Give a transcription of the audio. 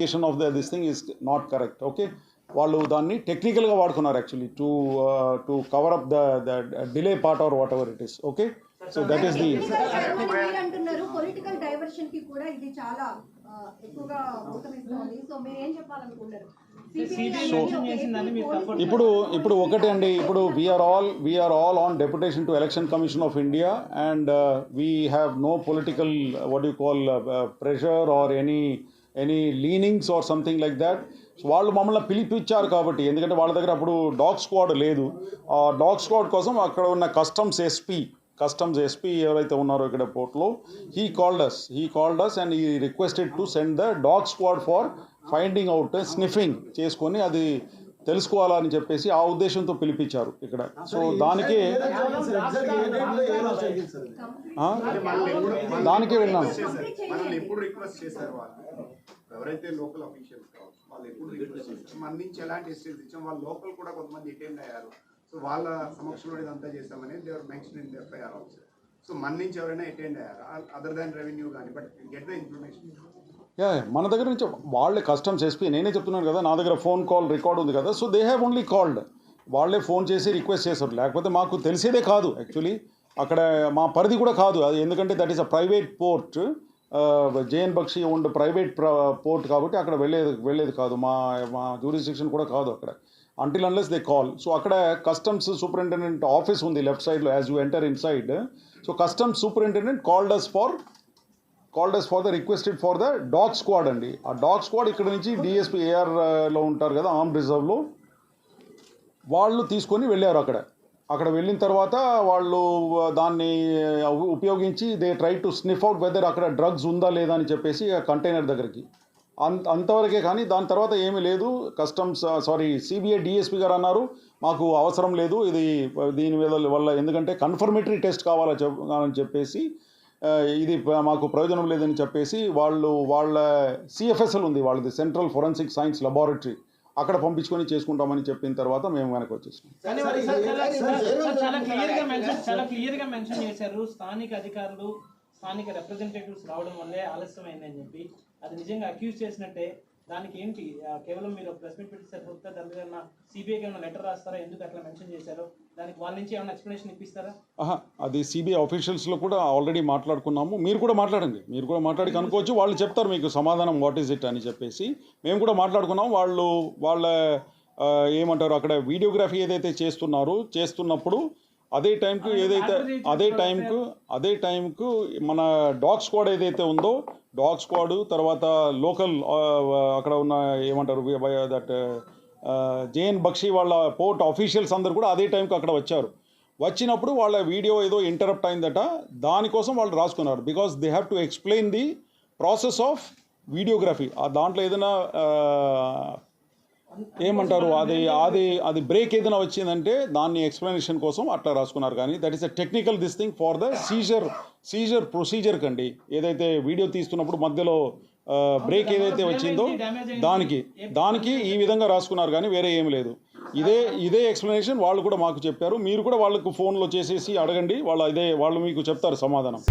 Clarification of the this thing is not correct okay వాళ్ళు దాన్ని టెక్నికల్గా వాడుకున్నారు actually to to cover up the the delay part or whatever it is okay so that is the మీరు అంటున్నారు political డైవర్షన్కి కూడా ఇది చాలా ఆ, ఎక్కువగా ఊతమిస్తోంది సో మీరు ఏం చెప్పాలనుకుంటారు CBI So- అనేది ఒక ఏపీ పోలీస్ ఇప్పుడు ఇప్పుడు ఒకటే అండి ఇప్పుడు we are all we are all on deputation to Election Commission of India and we have no political what you call pressure or any any leanings or something like that వాళ్ళు మమ్మల్ని పిలిపించారు కాబట్టి ఎందుకంటే వాళ్ళ దగ్గర అప్పుడు డాగ్ స్క్వాడ్ లేదు. ఆ డాగ్ స్క్వాడ్ కోసం అక్కడ ఉన్న కస్టమ్స్ ఎస్పీ కస్టమ్స్ ఎస్పీ ఎవరైతే ఉన్నారో ఇక్కడ పోర్ట్లో he called us he called us and I requested to send the dog squad for finding out sniffing చేసుకొని అది తెలుసుకోవాలని చెప్పేసి ఆ ఉద్దేశంతో పిలిపించారు ఇక్కడ. సో దానికి దానికే వెళ్ళాను మనల్ని ఎప్పుడు రిక్వెస్ట్ చేశారు వాళ్ళు? ఎవరైతే లోకల్ అఫీషియల్స్ కావచ్చు వాళ్ళు ఎప్పుడు రిక్వెస్ట్ చేశారు? మన నుంచి ఎలాంటి ఎస్టేట్స్ ఇచ్చాం? వాళ్ళు లోకల్ కూడా కొంతమంది అటెండ్ అయ్యారు. సో వాళ్ళ సమక్షంలో ఇదంతా చేస్తామని they've mention in FIR also so మన నుంచి ఎవరైనా అటెండ్ అయ్యారు? అదర్ దాన్ రెవెన్యూ కానీ but get the information yeah మన దగ్గర నుంచి వాళ్ళే కస్టమ్స్ ఎస్పీ నేనే చెప్తున్నాను కదా నా దగ్గర ఫోన్ కాల్ రికార్డ్ ఉంది కదా so they have only called వాళ్ళే ఫోన్ చేసి రిక్వెస్ట్ చేశారు. లేకపోతే మాకు తెలిసేదే కాదు యాక్చువల్లీ అక్కడ మా పరిధి కూడా కాదు. అది ఎందుకంటే that is a private port JN Bakshi ఉండే ప్రైవేట్ పోర్ట్ కాబట్టి అక్కడ వెళ్ళేది వెళ్ళేది కాదు. మా మా జ్యూరిస్డిక్షన్ కూడా కాదు అక్కడ. Until unless they call so అక్కడ కస్టమ్స్ సూపరింటెండెంట్ ఆఫీస్ ఉంది లెఫ్ట్ సైడ్లో as you enter inside so customs superintendent called us for called us for the requested for the dog squad అండి. ఆ డాగ్ స్క్వాడ్ ఇక్కడ నుంచి డిఎస్పీ ఏఆర్లో ఉంటారు కదా arm రిజర్వ్లో వాళ్ళు తీసుకొని వెళ్ళారు అక్కడ. అక్కడ వెళ్ళిన తర్వాత వాళ్ళు దాన్ని ఉ- ఉపయోగించి they try to sniff out whether అక్కడ డ్రగ్స్ ఉందా లేదా అని చెప్పేసి ఆ కంటైనర్ దగ్గరికి. అంత అంతవరకే కానీ దాని తర్వాత ఏమీ లేదు. కస్టమ్స్ సారీ సిబిఐ డిఎస్పీ గారు అన్నారు మాకు అవసరం లేదు ఇది దీని మీద వల్ల ఎందుకంటే కన్ఫర్మేటరీ టెస్ట్ కావాలా చెప్ అని చెప్పేసి ఇది మాకు ప్రయోజనం లేదని చెప్పేసి వాళ్ళు వాళ్ళ సిఎఫ్ఎస్ఎల్ ఉంది వాళ్ళది సెంట్రల్ ఫొరెన్సిక్ సైన్స్ లెబారెటరీ అక్కడ పంపించుకొని చేసుకుంటామని చెప్పిన తర్వాత మేము వెనక్కి వచ్చేసాం స్థానిక అధికారులు స్థానిక రిప్రజెంటేటివ్స్ రావడం వల్లే ఆలస్యమైందని చెప్పి అది నిజంగా అక్యూజ్ చేసినట్టే. దానికి ఏంటి? కేవలం మీరు ప్రెస్ మీట్ పెట్టి సరిపోతే దాని మీద సిబిఐకి ఏమైనా లెటర్ రాస్తారా? ఎందుకు అట్లా మెన్షన్ చేశారు? దానికి వాళ్ళ నుంచి ఏమైనా ఎక్స్ప్లెనేషన్ ఇప్పిస్తారా? అది సిబిఐ ఆఫీషియల్స్లో కూడా ఆల్రెడీ మాట్లాడుకున్నాము. మీరు కూడా మాట్లాడండి. మీరు కూడా మాట్లాడి కనుకోవచ్చు వాళ్ళు చెప్తారు మీకు సమాధానం వాట్ ఈస్ ఇట్ అని చెప్పేసి. మేము కూడా మాట్లాడుకున్నాం. వాళ్ళు వాళ్ళ ఏమంటారు? అక్కడ వీడియోగ్రఫీ ఏదైతే చేస్తున్నారో చేస్తున్నప్పుడు అదే టైంకు ఏదైతే అదే టైంకు అదే టైంకు మన డాగ్ స్క్వాడ్ ఏదైతే ఉందో డాగ్ స్క్వాడ్ తర్వాత లోకల్ అక్కడ ఉన్న ఏమంటారు దట్ జేఎన్ బక్షి వాళ్ళ పోర్ట్ ఆఫీషియల్స్ అందరు కూడా అదే టైంకి అక్కడ వచ్చారు. వచ్చినప్పుడు వాళ్ళ వీడియో ఏదో ఇంటరప్ట్ అయిందట. దానికోసం వాళ్ళు రాసుకున్నారు. Because they have to explain the process of videography ఆ దాంట్లో ఏదైనా ఏమంటారు? అది అది అది బ్రేక్ ఏదైనా వచ్చిందంటే దాన్ని ఎక్స్ప్లెనేషన్ కోసం అట్లా రాసుకున్నారు. కానీ that is a technical this thing for the seizure seizure procedure కండి. ఏదైతే వీడియో తీస్తున్నప్పుడు మధ్యలో బ్రేక్ ఏదైతే వచ్చిందో దానికి దానికి ఈ విధంగా రాసుకున్నారు కానీ వేరే ఏమి లేదు. ఇదే ఇదే ఎక్స్ప్లెనేషన్ వాళ్ళు కూడా మాకు చెప్పారు. మీరు కూడా వాళ్ళకు ఫోన్లో చేసేసి అడగండి. వాళ్ళు ఇదే వాళ్ళు మీకు చెప్తారు సమాధానం.